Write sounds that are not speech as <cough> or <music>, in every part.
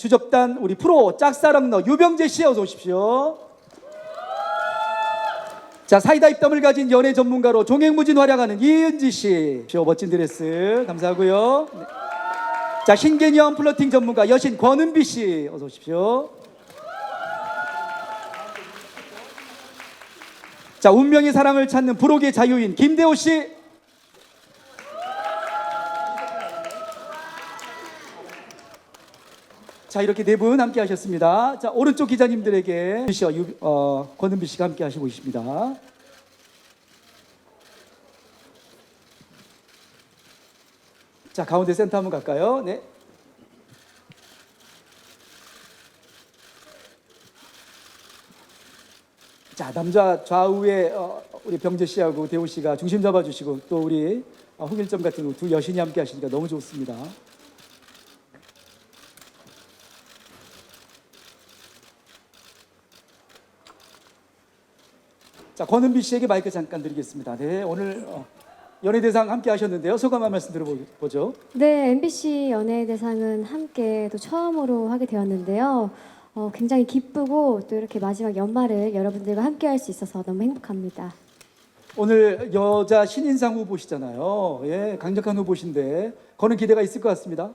주접단 우리 프로 짝사랑너 유병재 씨 어서 오십시오. 자 사이다 입담을 가진 연애 전문가로 종횡무진 활약하는 이은지 씨. 저 멋진 드레스 감사하고요. 네. 자 신개념 플러팅 전문가 여신 권은비 씨 어서 오십시오. 자 운명의 사랑을 찾는 부록의 자유인 김대호 씨. 자 이렇게 네 분 함께 하셨습니다. 자 오른쪽 기자님들에게 씨와 유, 어, 권은비 씨가 함께 하시고 있습니다. 자 가운데 센터 한번 갈까요? 네. 자 남자 좌우에 어, 우리 병재 씨하고 대호 씨가 중심 잡아주시고 또 우리 어, 홍일점 같은 두 여신이 함께 하시니까 너무 좋습니다. 자 권은비 씨에게 마이크 잠깐 드리겠습니다. 네 오늘 어, 연예대상 함께 하셨는데요. 소감 한 말씀 들어보죠. 네, MBC 연예대상은 함께 또 처음으로 하게 되었는데요. 어, 굉장히 기쁘고 또 이렇게 마지막 연말을 여러분들과 함께 할 수 있어서 너무 행복합니다. 오늘 여자 신인상 후보시잖아요. 예, 강력한 후보신데 거는 기대가 있을 것 같습니다.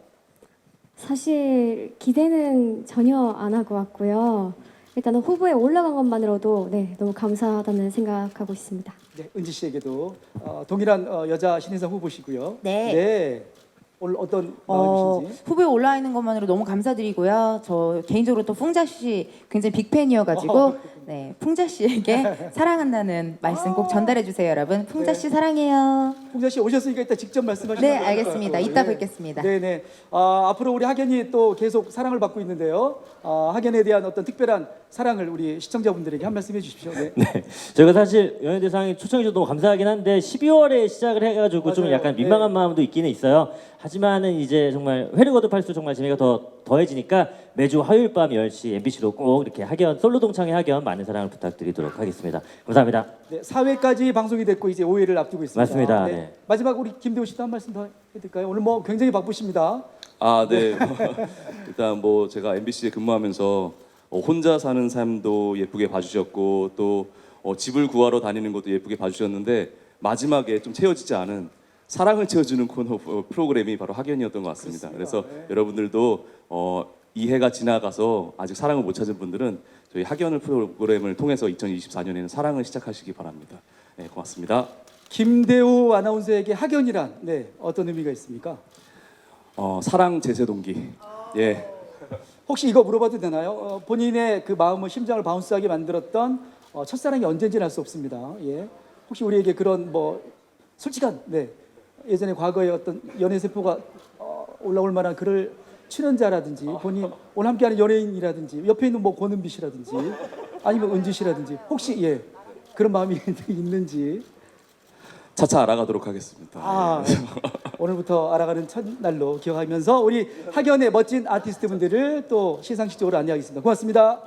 사실 기대는 전혀 안 하고 왔고요. 일단은 후보에 올라간 것만으로도 네, 너무 감사하다는 생각하고 있습니다. 네, 은지 씨에게도 어, 동일한 어, 여자 신인상 후보시고요. 네. 오 늘 어떤 어, 마음이신지. 후보에 올라 있는 것만으로 너무 감사드리고요. 저 개인적으로 또 풍자 씨 굉장히 빅팬이어가지고 어, 네 풍자 씨에게 <laughs> 사랑한다는 말씀 꼭 전달해 주세요, 여러분. 풍자 씨 사랑해요. 홍자 씨 오셨으니까 이따 직접 말씀하시면 네. 알겠습니다. 이따 뵙겠습니다. 네, 네. 아, 앞으로 우리 학연이 또 계속 사랑을 받고 있는데요. 아, 학연에 대한 어떤 특별한 사랑을 우리 시청자분들에게 한 말씀 해주십시오. 네. 네, 저희가 사실 연예대상에 초청해 주셔서 너무 감사하긴 한데 12월에 시작을 해가지고 좀 맞아요. 약간 민망한 네. 마음도 있기는 있어요. 하지만 은 이제 정말 회를 거듭할수록 정말 재미가 더 더해지니까 매주 화요일 밤 10시 MBC로 꼭 이렇게 학연 솔로 동창회 학연 많은 사랑을 부탁드리도록 하겠습니다. 감사합니다. 네, 4회까지 방송이 됐고 이제 5회를 앞두고 있습니다. 맞습니다. 네. 마지막 우리 김대호 씨도 한 말씀 더 해드릴까요? 오늘 뭐 굉장히 바쁘십니다. 아, 네. <laughs> 일단 뭐 제가 MBC에 근무하면서 어, 혼자 사는 삶도 예쁘게 봐주셨고 또 어, 집을 구하러 다니는 것도 예쁘게 봐주셨는데 마지막에 좀 채워지지 않은 사랑을 채워주는 코너 어, 프로그램이 바로 학연이었던 것 같습니다. 그래서 여러분들도 어, 이 해가 지나가서 아직 사랑을 못 찾은 분들은 저희 학연을 프로그램을 통해서 2024년에는 사랑을 시작하시기 바랍니다. 네, 고맙습니다. 김대호 아나운서에게 학연이란 네, 어떤 의미가 있습니까? 어, 사랑 제세 동기. 예. 혹시 이거 물어봐도 되나요? 어, 본인의 그 마음을 심장을 바운스하게 만들었던 어, 첫사랑이 언제인지는 알 수 없습니다. 예. 혹시 우리에게 그런 뭐 솔직한 네 예전에 과거에 어떤 연애 세포가 어, 올라올 만한 글을 출연자라든지 본인 오늘 함께하는 연예인이라든지 옆에 있는 뭐 권은비 씨라든지 아니면 은지 씨라든지 혹시 예 그런 마음이 <laughs> 있는지 차차 알아가도록 하겠습니다. 아, 오늘부터 알아가는 첫날로 기억하면서 우리 학연의 멋진 아티스트 분들을 또 시상식적으로 안내하겠습니다. 고맙습니다.